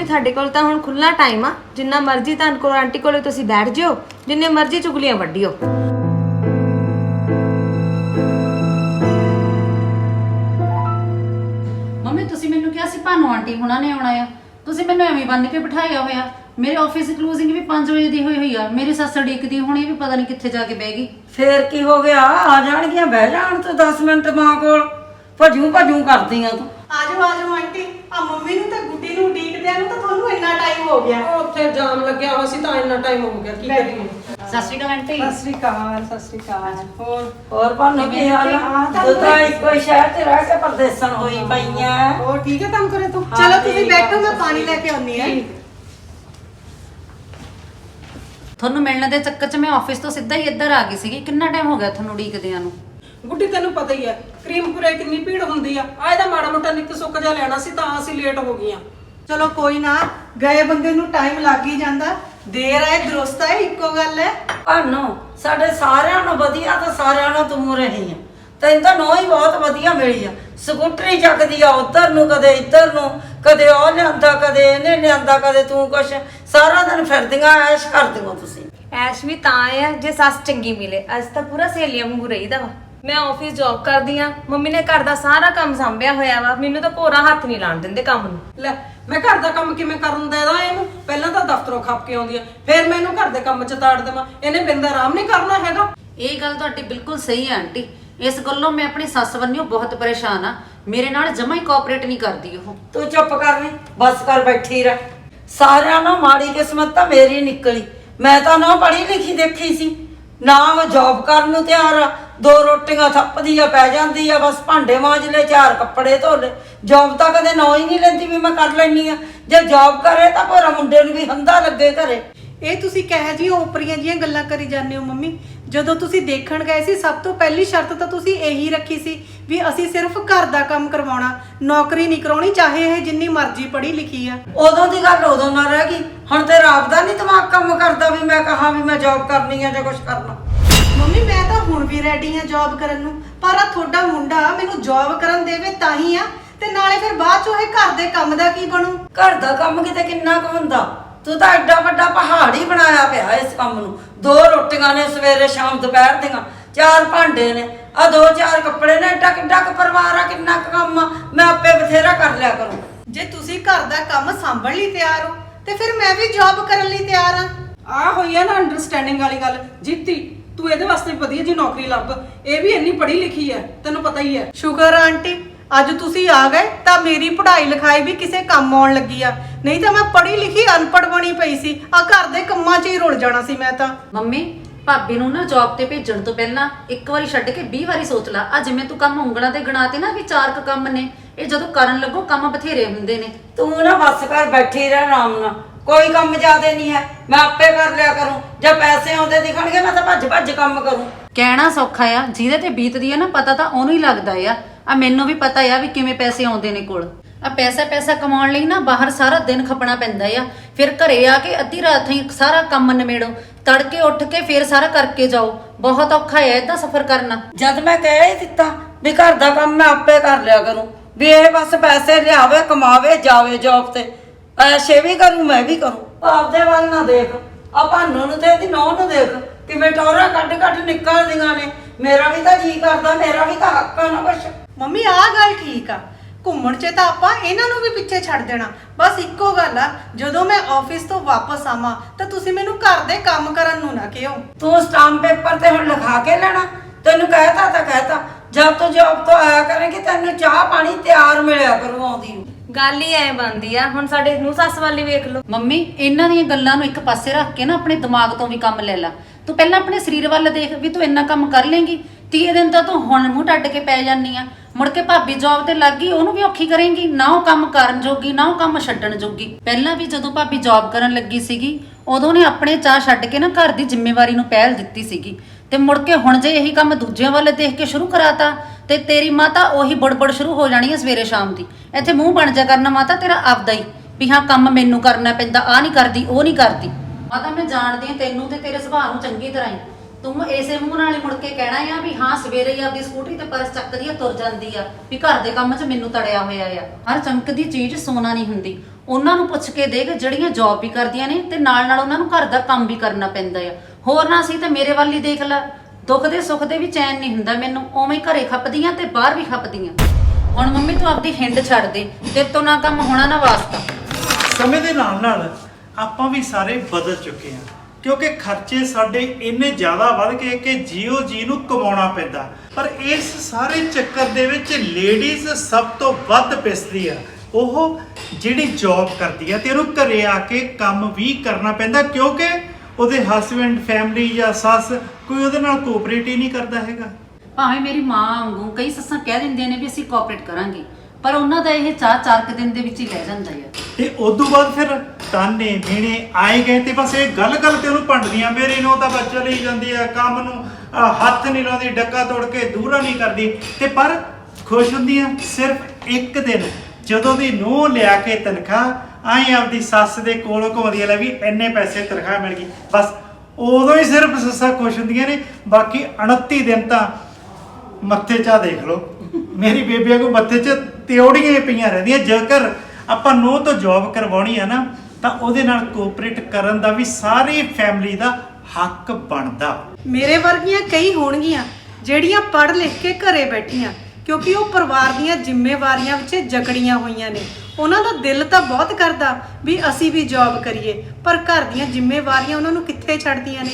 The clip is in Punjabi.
ਮੰਮੀ ਤੁਹਾਡੇ ਕੋਲ ਤਾਂ ਹੁਣ ਖੁੱਲਾ ਟਾਈਮ ਆ। ਜਿੰਨਾ ਮਰਜ਼ੀ ਤਾਂ ਕੋਲ ਆਂਟੀ ਕੋਲੇ ਤੁਸੀਂ ਬੈਠ ਜਿਓ ਜਿੰਨੇ ਮਰਜ਼ੀ ਚੁਗਲੀਆਂ ਵੱਢਿਓ। ਮੰਮੀ ਤੁਸੀਂ ਮੈਨੂੰ ਕਿਹਾ ਸੀ ਭਾਨੂ ਆਂਟੀ ਹੁਣਾਂ ਨੇ ਆਉਣਾ ਆ। ਤੁਸੀਂ ਮੈਨੂੰ ਐਵੇਂ ਬੰਨ ਕੇ ਬਿਠਾਇਆ ਹੋਇਆ। ਮੇਰੇ ਆਫਿਸ ਦੀ ਕਲੋਜ਼ਿੰਗ ਵੀ 5 ਵਜੇ ਦੀ ਹੋਈ ਹੋਈ ਆ। ਮੇਰੀ ਸੱਸ ਡੀਕਦੀ ਹੋਣੀ ਵੀ ਪਤਾ ਨਹੀਂ ਕਿੱਥੇ ਜਾ ਕੇ ਬਹਿ ਗਈ। ਫੇਰ ਕੀ ਹੋ ਗਿਆ? ਆ ਜਾਣਗੀਆਂ ਬਹਿ ਜਾਣ ਤੂੰ 10 ਮਿੰਟ ਮਾਂ ਕੋਲ। ਭਜੂ ਭਜੂ ਕਰਦੀਆਂ ਤੂੰ। ਆਜੋ ਆਜੋ ਆਂਟੀ ਆ ਮੰਮੀ ਨੂੰ ਤਾਂ ਗੁੱਡੀ ਨੂੰ ਉਡੀਕਦਿਆਂ ਨੂੰ ਤਾਂ ਤੁਹਾਨੂੰ ਇੰਨਾ ਟਾਈਮ ਹੋ ਗਿਆ। ਉੱਥੇ ਜਾਮ ਲੱਗਿਆ ਹੋਇਆ ਸੀ ਤਾਂ ਇੰਨਾ ਟਾਈਮ ਹੋ ਗਿਆ ਕੀ ਕਰੀਏ? ਸਤਿ ਸ਼੍ਰੀ ਅਕਾਲ ਆਂਟੀ। ਸਤਿ ਸ੍ਰੀ ਅਕਾਲ ਸਤਿ ਸ੍ਰੀ ਅਕਾਲ। ਹੋਰ? ਹੋਰ ਭਾਨੂੰ ਕੀ ਹਾਲ ਆ? ਤੂੰ ਤਾਂ ਇੱਕੋ ਹੀ ਸ਼ਹਿਰ 'ਚ ਰਹਿ ਕੇ ਪਰਦੇਸਣ ਹੋਈ ਪਈਆਂ ਹੋਰ ਠੀਕ ਹੈ ਕੰਮ ਕਰੇ ਤੂੰ? ਚਲੋ ਤੁਸੀਂ ਬੈਠੋ ਮੈਂ ਪਾਣੀ ਲੈ ਕੇ ਆਉਣੀ ਆ ਤੁਹਾਨੂੰ ਮਿਲਣ ਦੇ ਚੱਕਰ 'ਚ ਮੈਂ ਆਫਿਸ ਤੋਂ ਸਿੱਧਾ ਹੀ ਇੱਧਰ ਆ ਗਈ ਸੀਗੀ। ਕਿੰਨਾ ਟਾਈਮ ਹੋ ਗਿਆ ਤੁਹਾਨੂੰ ਉਡੀਕਦਿਆਂ ਨੂੰ? ਗੁੱਡੀ ਤੈਨੂੰ ਪਤਾ ਹੀ ਹੈ ਕਰੀਮਪੁਰੇ ਕਿੰਨੀ ਭੀੜ ਹੁੰਦੀ ਆ। ਆ ਇਹਦਾ ਮਾੜਾ ਮੋਟਾ ਨਿੱਕ ਸੁੱਕ ਜਾ ਲੈਣਾ ਸੀ ਤਾਂ ਅਸੀਂ ਲੇਟ ਹੋ ਗਈਆਂ। ਚਲੋ ਕੋਈ ਨਾ ਗਏ ਬੰਦੇ ਨੂੰ ਟਾਈਮ ਲੱਗ ਹੀ ਜਾਂਦਾ। ਦੇਰ ਆਏ ਦਰੁਸਤ ਆਏ ਇੱਕੋ ਗੱਲ ਹੈ। ਭਾਨੂੰ ਸਾਡੇ ਸਾਰਿਆਂ ਨੂੰ ਵਧੀਆ ਤਾਂ ਸਾਰਿਆਂ ਨੂੰ ਤੂੰ ਰਹੀ ਆ। ਤੈਨੂੰ ਤਾਂ ਨੋ ਹੀ ਬਹੁਤ ਵਧੀਆ ਮਿਲੀ ਆ। ਸਕੂਟਰੀ ਚੱਕਦੀ ਆ ਉਧਰ ਨੂੰ ਕਦੇ ਇੱਧਰ ਨੂੰ ਕਦੇ ਉਹ ਲਿਆਂਦਾ ਕਦੇ ਇਹਨੇ ਲਿਆਂਦਾ ਕਦੇ ਤੂੰ ਕੁਛ। ਸਾਰਾ ਦਿਨ ਫਿਰਦੀਆਂ ਐਸ਼ ਕਰਦੀਆਂ ਤੁਸੀਂ। ਐਸ਼ ਵੀ ਤਾਂ ਆ ਜੇ ਸੱਸ ਚੰਗੀ ਮਿਲੇ। ਅੱਜ ਤਾਂ ਪੂਰਾ ਸਹੇਲੀਆਂ ਵਾਂਗੂ ਰਹੀਦਾ ਵਾ। ਮੈਂ ਆਫਿਸ ਜੌਬ ਕਰਦੀ ਆ ਮੰਮੀ ਨੇ ਘਰ ਦਾ ਸਾਰਾ ਕੰਮ ਸੰਭਿਆ ਹੋਇਆ ਵਾ ਮੈਨੂੰ ਤਾਂ ਭੋਰਾ ਹੱਥ ਨਹੀਂ ਲਾਣ ਦਿੰਦੇ ਕੰਮ ਨੂੰ। ਲੈ ਮੈਂ ਘਰ ਦਾ ਕੰਮ ਕਿਵੇਂ ਕਰਨ ਦੇਦਾ ਇਹਨੂੰ? ਪਹਿਲਾਂ ਤਾਂ ਦਫ਼ਤਰੋਂ ਖੱਪ ਕੇ ਆਉਂਦੀ ਆ ਫਿਰ ਮੈਨੂੰ ਘਰ ਦੇ ਕੰਮ 'ਚ ਤਾੜ ਦੇਵਾਂ ਇਹਨੇ ਬਿੰਦ ਆਰਾਮ ਨਹੀਂ ਕਰਨਾ ਹੈਗਾ। ਇਹ ਗੱਲ ਤੁਹਾਡੀ ਬਿਲਕੁਲ ਸਹੀ ਹੈ ਆਂਟੀ। ਇਸ ਗੱਲੋਂ ਮੈਂ ਆਪਣੀ ਸੱਸ ਵੰਨਿਓ ਬਹੁਤ ਪਰੇਸ਼ਾਨ ਆ। ਮੇਰੇ ਨਾਲ ਜਮਾ ਹੀ ਕੋਆਪਰੇਟ ਨਹੀਂ ਕਰਦੀ ਉਹ। ਤੂੰ ਚੁੱਪ ਕਰ ਨੀ ਬਸ ਕਰ ਬੈਠੀ ਰਹਿ। ਸਾਰਿਆਂ ਨੂੰ ਮਾੜੀ ਕਿਸਮਤ ਤਾਂ ਮੇਰੀ ਨਿਕਲੀ। ਮੈਂ ਤਾਂ ਨਾ ਪੜ੍ਹੀ ਲਿਖੀ ਦੇਖੀ ਸੀ। ਨਾ ਉਹ ਜੌਬ ਕਰਨ ਨੂੰ ਤਿਆਰ ਆ ਦੋ ਰੋਟੀਆਂ ਥੱਪਦੀ ਆ ਪੈ ਜਾਂਦੀ ਆ ਬਸ ਭਾਂਡੇ ਮਾਂਜ ਲੈ ਚਾਰ ਕੱਪੜੇ ਧੋ ਲੈ ਜੌਬ ਤਾਂ ਕਦੇ ਨਾ ਹੀ ਨਹੀਂ ਲੈਂਦੀ ਵੀ ਮੈਂ ਕਰ ਲੈਣੀ ਆ। ਜੇ ਜੌਬ ਕਰੇ ਤਾਂ ਭੋਰਾ ਮੁੰਡੇ ਨੂੰ ਵੀ ਹੰਦਾ ਲੱਗੇ ਘਰੇ। ਇਹ ਤੁਸੀਂ ਕਹਿ ਜੀ ਓਪਰੀਆਂ ਜੀਆਂ ਗੱਲਾਂ ਕਰੀ ਜਾਂਦੇ ਹੋ ਮੰਮੀ? ਜਦੋਂ ਤੁਸੀਂ ਦੇਖਣ ਗਏ ਸੀ ਸਭ ਤੋਂ ਪਹਿਲੀ ਸ਼ਰਤ ਤਾਂ ਤੁਸੀਂ ਇਹੀ ਰੱਖੀ ਸੀ ਵੀ ਅਸੀਂ ਸਿਰਫ ਘਰ ਦਾ ਕੰਮ ਕਰਵਾਉਣਾ ਨੌਕਰੀ ਨਹੀਂ ਕਰਾਉਣੀ ਚਾਹੇ ਇਹ ਜਿੰਨੀ ਮਰਜ਼ੀ ਪੜ੍ਹੀ ਲਿਖੀ ਆ। ਉਦੋਂ ਦੀ ਗੱਲ ਉਦੋਂ ਨਾ ਰਹਿ ਗਈ। ਹੁਣ ਤੇ ਆਪਦਾ ਨਹੀਂ ਦਿਮਾਗ ਕੰਮ ਕਰਦਾ ਵੀ ਮੈਂ ਕਹਾਂ ਵੀ ਮੈਂ ਜੌਬ ਕਰਨੀ ਆ ਜਾਂ ਕੁਝ ਕਰਨਾ। ਮੰਮੀ ਮੈਂ ਤਾਂ ਹੁਣ ਵੀ ਰੈਡੀ ਆ ਜੌਬ ਕਰਨ ਨੂੰ। ਪਰ ਆ ਤੁਹਾਡਾ ਮੁੰਡਾ ਮੈਨੂੰ ਜੌਬ ਕਰਨ ਦੇਵੇ ਤਾਂ ਹੀ ਆ। ਤੇ ਨਾਲੇ ਫਿਰ ਬਾਅਦ ਚੋਂ ਇਹ ਘਰ ਦੇ ਕੰਮ ਦਾ ਕੀ ਬਣੂ? ਘਰ ਦਾ ਕੰਮ ਕਿਤੇ ਕਿੰਨਾ ਕੁ ਹੁੰਦਾ? ਤੂੰ ਤਾਂ ਐਡਾ ਵੱਡਾ ਪਹਾੜ ਹੀ ਬਣਾਇਆ ਪਿਆ ਇਸ ਕੰਮ ਨੂੰ। ਦੋ ਰੋਟੀਆਂ ਨੇ ਸਵੇਰੇ ਸ਼ਾਮ ਦੁਪਹਿਰ ਦੀਆਂ। ਚਾਰ ਭਾਂਡੇ ਨੇ। ਆ ਦੋ ਚਾਰ ਕੱਪੜੇ ਨੇ। ਐਡਾ ਕਿੱਡਾ ਕੁ ਪਰਿਵਾਰ ਆ ਕਿੰਨਾ ਕੁ ਕੰਮ ਆ। ਮੈਂ ਆਪੇ ਬਥੇਰਾ ਕਰ ਲਿਆ ਕਰੂੰ। ਜੇ ਤੁਸੀਂ ਘਰ ਦਾ ਕੰਮ ਸੰਭਣ ਲਈ ਤਿਆਰ ਹੋ ਤੇ ਫਿਰ ਮੈਂ ਵੀ ਜੌਬ ਕਰਨ ਲਈ ਤਿਆਰ ਆ ਆ ਹੋਈ ਆ ਨਾ ਅੰਡਰਸਟੈਂਡਿੰਗ ਵਾਲੀ ਗੱਲ। ਜੀਤੀ ਤੂੰ ਇਹਦੇ ਵਾਸਤੇ ਵਧੀਆ ਜੀ ਨੌਕਰੀ ਲੱਭ। ਇਹ ਵੀ ਇੰਨੀ ਪੜ੍ਹੀ ਲਿਖੀ ਹੈ ਤੈਨੂੰ ਪਤਾ ਹੀ ਹੈ। ਸ਼ੁਕਰ ਆ ਆਂਟੀ ਅੱਜ ਤੁਸੀਂ ਆ ਗਏ ਤਾਂ ਮੇਰੀ ਪੜ੍ਹਾਈ ਲਿਖਾਈ ਵੀ ਕਿਸੇ ਕੰਮ ਆਉਣ ਲੱਗੀ ਆ। ਨਹੀਂ ਤਾਂ ਮੈਂ ਪੜ੍ਹੀ ਲਿਖੀ ਅਨਪੜ੍ਹ ਬਣੀ ਪਈ ਸੀ ਆ ਘਰ ਦੇ ਕੰਮਾਂ 'ਚ ਹੀ ਰੁਲ ਜਾਣਾ ਸੀ ਮੈਂ ਤਾਂ। ਮੰਮੀ ਭਾਬੀ ਨੂੰ ਨਾ ਜੌਬ ਤੇ ਭੇਜਣ ਤੋਂ ਪਹਿਲਾਂ ਇੱਕ ਵਾਰੀ ਛੱਡ ਕੇ 20 ਵਾਰੀ ਸੋਚ ਲੈ। ਆ ਜਿਵੇਂ ਤੂੰ ਕੰਮ ਉਂਗਲਾਂ ਤੇ ਗਣਾਤੇ ਨਾ ਵੀ ਚਾਰ ਕੁ ਕੰਮ ਨੇ ਇਹ ਜਦੋਂ ਕਰਨ ਲੱਗੋ ਕੰਮ ਬਥੇਰੇ ਹੁੰਦੇ ਨੇ। ਤੂੰ ਨਾ ਬੱਸ ਕਰ ਬੈਠੀ ਰਹਿ ਆਰਾਮ ਨਾਲ। ਕੋਈ ਕੰਮ ਜ਼ਿਆਦੇ ਨਹੀਂ ਹੈ ਮੈਂ ਆਪੇ ਕਰ ਲਿਆ ਕਰੂੰ। ਜੇ ਪੈਸੇ ਆਉਂਦੇ ਦਿਖਣਗੇ ਮੈਂ ਤਾਂ ਭੱਜ ਭੱਜ ਕੰਮ ਕਰੂੰ। ਕਹਿਣਾ ਸੌਖਾ ਆ ਜਿਹਦੇ ਤੇ ਬੀਤਦੀ ਆ ਨਾ ਪਤਾ ਤਾਂ ਉਹਨੂੰ ਹੀ ਲੱਗਦਾ ਆ। ਆ ਮੈਨੂੰ ਵੀ ਪਤਾ ਆ ਵੀ ਕਿਵੇਂ ਪੈਸੇ ਆਉਂਦੇ ਨੇ ਕੋਲ। ਆ ਪੈਸਾ ਪੈਸਾ ਕਮਾਉਣ ਲਈ ਨਾ ਬਾਹਰ ਸਾਰਾ ਦਿਨ ਖਪਣਾ ਪੈਂਦਾ ਆ। ਫਿਰ ਘਰੇ ਆ ਕੇ ਅੱਧੀ ਰਾਤ ਹੀ ਸਾਰਾ ਕੰਮ ਨਿਮੇੜੋ। ਤੜਕੇ ਉੱਠ ਕੇ ਫਿਰ ਸਾਰਾ ਕਰਕੇ ਜਾਓ। ਬਹੁਤ ਔਖਾ ਹੈ ਇਦਾਂ ਸਫ਼ਰ ਕਰਨਾ। ਜਦ ਮੈਂ ਕਹਿ ਹੀ ਦਿੱਤਾ ਵੀ ਘਰ ਦਾ ਕੰਮ ਮੈਂ ਆਪੇ ਕਰ ਲਿਆ ਕਰੂੰ। ਵੀ ਇਹ ਬਸ ਪੈਸੇ ਲਿਆਵੇ ਕਮਾਵੇ ਜਾਵੇ ਜੌਬ ਤੇ। ਐਸ਼ੇ ਵੀ ਕਰੂੰ ਮੈਂ ਵੀ ਕਰੂੰ। ਆਪਦੇ ਵੱਲ ਨਾ ਦੇਖ। ਆ ਭਾਨੂ ਨੂੰ ਤੇ ਇਹਦੀ ਨੌਂ ਨੂੰ ਦੇਖ। ਕਿਵੇਂ ਟੋਰਾ ਕੱਢ ਕੱਢ ਨਿਕਲਦੀਆਂ ਨੇ। ਮੇਰਾ ਵੀ ਤਾਂ ਜੀ ਕਰਦਾ ਮੇਰਾ ਵੀ ਤਾਂ ਹੱਕ ਆ ਨਾ ਕੁਛ। ਮੰਮੀ ਆਹ ਗੱਲ ਠੀਕ ਆ। ਘੁੰਮਣ 'ਚ ਤਾਂ ਆਪਾਂ ਇਹਨਾਂ ਨੂੰ ਵੀ ਪਿੱਛੇ ਛੱਡ ਦੇਣਾ। ਬਸ ਇੱਕੋ ਗੱਲ ਆ ਜਦੋਂ ਮੈਂ ਆਫਿਸ ਤੋਂ ਵਾਪਸ ਆਵਾਂ ਤਾਂ ਤੁਸੀਂ ਮੈਨੂੰ ਘਰ ਦੇ ਕੰਮ ਕਰਨ ਨੂੰ ਨਾ ਕਿਹੋ। ਤੂੰ ਸਟਾਂਪ ਪੇਪਰ ਤੇ ਹੁਣ ਲਿਖਾ ਕੇ ਲੈਣਾ। ਤੈਨੂੰ ਕਹਿਤਾ ਤਾਂ ਕਹਿਤਾ। ਜਦ ਤੂੰ ਜੌਬ ਤੋਂ ਆਇਆ ਕਰੇਂਗੀ ਤੈਨੂੰ ਚਾਹ ਪਾਣੀ ਤਿਆਰ ਮਿਲਿਆ ਕਰੂ ਆਉਂਦੀ ਨੂੰ। ਗੱਲ ਹੀ ਐ ਬਣਦੀ ਆ। ਹੁਣ ਸਾਡੇ ਨੂੰ ਸੱਸ ਵਾਲੀ ਵੇਖ ਲਓ। ਮੰਮੀ, ਇਹਨਾਂ ਦੀਆਂ ਗੱਲਾਂ ਨੂੰ ਇੱਕ ਪਾਸੇ ਰੱਖ ਕੇ ਨਾ ਆਪਣੇ ਦਿਮਾਗ ਤੋਂ ਵੀ ਕੰਮ ਲੈ ਲੈ। ਤੂੰ ਪਹਿਲਾਂ ਆਪਣੇ ਸਰੀਰ ਵੱਲ ਦੇਖ ਵੀ ਤੂੰ ਇੰਨਾ ਕੰਮ ਕਰ ਲੇਂਗੀ। ਤੀਏ ਦਿਨ ਤਾਂ ਤੂੰ ਹੁਣ ਮੂੰਹ ਟੱਡ ਕੇ ਪੈ ਜਾਨੀ ਆ। ਮੁੜ ਕੇ ਭਾਬੀ ਜੌਬ ਤੇ ਲੱਗ ਗਈ, ਉਹਨੂੰ ਵੀ ਔਖੀ ਕਰੇਂਗੀ। ਨਾ ਉਹ ਕੰਮ ਕਰਨ ਜੋਗੀ, ਨਾ ਉਹ ਕੰਮ ਛੱਡਣ ਜੋਗੀ। ਪਹਿਲਾਂ ਵੀ ਜਦੋਂ ਭਾਬੀ ਜੌਬ ਕਰਨ ਲੱਗੀ ਸੀਗੀ, ਉਦੋਂ ਨੇ ਆਪਣੇ ਚਾਹ ਛੱਡ ਕੇ ਨਾ ਘਰ ਦੀ ਜ਼ਿੰਮੇਵਾਰੀ ਨੂੰ ਪਹਿਲ ਦਿੱਤੀ ਸੀਗੀ। ਤੇ ਮੁੜ ਕੇ ਹੁਣ ਜੇ ਇਹੀ ਕੰਮ ਦੂਜਿਆਂ ਵੱਲ ਦੇਖ ਕੇ ਸ਼ੁਰੂ ਕਰਾਤਾ ਤੇ ਤੇਰੀ ਮਾਤਾ ਉਹੀ ਬੜਬੜ ਸ਼ੁਰੂ ਹੋ ਜਾਣੀ ਹੈ ਸਵੇਰੇ ਸ਼ਾਮ ਦੀ। ਇੱਥੇ ਮੂੰਹ ਬਣ ਜਾ ਕਰਨਾ ਮਾਤਾ, ਤੇਰਾ ਆਪਦਾ ਹੀ। ਵੀ ਹਾਂ, ਕੰਮ ਮੈਨੂੰ ਕਰਨਾ ਪੈਂਦਾ ਆ ਨਹੀਂ ਕਰਦੀ, ਉਹ ਨਹੀਂ ਕਰਦੀ। ਮਾਤਾ, ਮੈਂ ਜਾਣਦੀ ਹਾਂ ਤੈਨੂੰ ਤੇ ਤੇਰੇ ਸੁਭਾਅ ਨੂੰ ਚੰਗੀ ਤਰ੍ਹਾਂ ਹੀ। ਤੂੰ ਇਸੇ ਮੂੰਹ ਨਾਲ ਹੀ ਮੁੜ ਕੇ ਕਹਿਣਾ ਆ ਵੀ ਹਾਂ, ਸਵੇਰੇ ਹੀ ਆਪਦੀ ਸਕੂਟਰੀ ਤੇ ਪਰਸ ਚੱਕਦੀ ਆ, ਤੁਰ ਜਾਂਦੀ ਆ। ਵੀ ਘਰ ਦੇ ਕੰਮ 'ਚ ਮੈਨੂੰ ਤੜਿਆ ਹੋਇਆ ਆ। ਹਰ ਚਮਕਦੀ ਚੀਜ਼ ਸੋਨਾ ਨਹੀਂ ਹੁੰਦੀ। ਉਹਨਾਂ ਨੂੰ ਪੁੱਛ ਕੇ ਦੇਖ ਜਿਹੜੀਆਂ ਜੌਬ ਵੀ ਕਰਦੀਆਂ ਨੇ ਤੇ ਨਾਲ ਨਾਲ ਉਹਨਾਂ ਨੂੰ ਘਰ ਦਾ ਕੰਮ ਵੀ ਕਰਨਾ ਪੈਂਦਾ ਆ। ਹੋਰ ਨਾ ਸੀ ਤੇ ਮੇਰੇ ਵੱਲ ਹੀ ਦੇਖ ਲੈ। ਦੁੱਖ ਦੇ ਸੁੱਖ ਦੇ ਵੀ ਚੈਨ ਨਹੀਂ ਹੁੰਦਾ ਮੈਨੂੰ, ਉਵੇਂ ਹੀ ਘਰੇ ਖੱਪਦੀਆਂ ਤੇ ਬਾਹਰ ਵੀ ਖੱਪਦੀਆਂ। ਹੁਣ ਮੰਮੀ ਤੂੰ ਆਪਦੀ ਹਿੰਡ ਛੱਡ ਦੇ ਤੇ ਤੋਂ ਨਾ ਕੰਮ ਹੋਣਾ ਨਾ ਵਾਸਤਾ। ਸਮੇਂ ਦੇ ਨਾਲ ਨਾਲ ਆਪਾਂ ਵੀ ਸਾਰੇ ਬਦਲ ਚੁੱਕੇ ਹਾਂ, ਕਿਉਂਕਿ ਖਰਚੇ ਸਾਡੇ ਇੰਨੇ ਜ਼ਿਆਦਾ ਵੱਧ ਗਏ ਕਿ ਜੀਓ ਜੀ ਨੂੰ ਕਮਾਉਣਾ ਪੈਂਦਾ। ਪਰ ਇਸ ਸਾਰੇ ਚੱਕਰ ਦੇ ਵਿੱਚ ਲੇਡੀਜ਼ ਸਭ ਤੋਂ ਵੱਧ ਪਿਸਦੀ ਆ। ਉਹ ਜਿਹੜੀ ਜੌਬ ਕਰਦੀ ਆ ਤੇ ਉਹਨੂੰ ਘਰੇ ਆ ਕੇ ਕੰਮ ਵੀ ਕਰਨਾ ਪੈਂਦਾ, ਕਿਉਂਕਿ ਉਹਦੇ ਹਸਬੰਡ ਫੈਮਿਲੀ ਜਾਂ ਸੱਸ ਕੋਈ ਉਹਦੇ ਨਾਲ ਕੋਆਪਰੇਟ ਹੀ ਨਹੀਂ ਕਰਦਾ ਹੈਗਾ। ਭਾਵੇਂ ਮੇਰੀ ਮਾਂ ਵਾਂਗੂ ਕਈ ਸੱਸਾਂ ਕਹਿ ਦਿੰਦੀਆਂ ਨੇ ਵੀ ਅਸੀਂ ਕੋਆਪਰੇਟ ਕਰਾਂਗੇ ਪਰ ਉਹਨਾਂ ਦਾ ਇਹ ਚਾਰ ਚਾਰ ਕੁ ਦਿਨ ਦੇ ਵਿੱਚ ਹੀ ਲੈ ਜਾਂਦਾ ਹੈ। ਤੇ ਉਦੋਂ ਬਾਅਦ ਫਿਰ ਤਾਨੇ ਮੀਣੇ ਆਏ ਗਏ ਤੇ ਬਸ ਇਹ ਗੱਲ ਗੱਲ ਤੇ ਉਹਨੂੰ ਭੰਡਦੀਆਂ ਮੇਰੀ ਨੂੰ ਤਾਂ ਬਸ ਚਲੀ ਜਾਂਦੀ ਆ ਕੰਮ ਨੂੰ ਹੱਥ ਨਹੀਂ ਲਾਉਂਦੀ ਡੱਕਾ ਤੋੜ ਕੇ ਦੂਰਾ ਨਹੀਂ ਕਰਦੀ। ਤੇ ਪਰ ਖੁਸ਼ ਹੁੰਦੀਆਂ ਸਿਰਫ ਇੱਕ ਦਿਨ ਜਦੋਂ ਦੀ ਨੂੰਹ ਲਿਆ ਕੇ ਤਨਖਾਹ ਆਈ ਆਪਦੀ ਸੱਸ ਦੇ ਕੋਲੋਂ ਘੁੰਮਦੀ ਆ ਲੈ ਵੀ ਇੰਨੇ ਪੈਸੇ ਤਨਖਾਹ ਮਿਲ ਗਈ। ਬਸ ਉਦੋਂ ਹੀ ਸਿਰਫ ਸੱਸਾਂ ਖੁਸ਼ ਹੁੰਦੀਆਂ ਨੇ, ਬਾਕੀ 29 ਦਿਨ ਤਾਂ ਮੱਥੇ 'ਚ ਆ ਦੇਖ ਲਓ। ਮੇਰੀ ਬੇਬੀਆਂ ਕੋ ਮੱਥੇ 'ਚ ਤਿਉੜੀਆਂ ਹੀ ਪਈਆਂ ਰਹਿੰਦੀਆਂ। ਜੇਕਰ ਆਪਾਂ ਨੂੰ ਤੋਂ ਜੌਬ ਕਰਵਾਉਣੀ ਆ ਨਾ, ਤਾਂ ਉਹਦੇ ਨਾਲ ਕੋਆਪਰੇਟ ਕਰਨ ਦਾ ਵੀ ਸਾਰੀ ਫੈਮਿਲੀ ਦਾ ਹੱਕ ਬਣਦਾ। ਮੇਰੇ ਵਰਗੀਆਂ ਕਈ ਹੋਣਗੀਆਂ, ਜਿਹੜੀਆਂ ਪੜ੍ਹ ਲਿਖ ਕੇ ਘਰੇ ਬੈਠੀਆਂ। ਕਿਉਂਕਿ ਉਹ ਪਰਿਵਾਰ ਦੀਆਂ ਜ਼ਿੰਮੇਵਾਰੀਆਂ ਵਿੱਚ ਜਕੜੀਆਂ ਹੋਈਆਂ ਨੇ। ਉਹਨਾਂ ਦਾ ਦਿਲ ਤਾਂ ਬਹੁਤ ਕਰਦਾ ਵੀ ਅਸੀਂ ਵੀ ਜੌਬ ਕਰੀਏ, ਪਰ ਘਰ ਦੀਆਂ ਜ਼ਿੰਮੇਵਾਰੀਆਂ ਉਹਨਾਂ ਨੂੰ ਕਿੱਥੇ ਛੱਡਦੀਆਂ ਨੇ?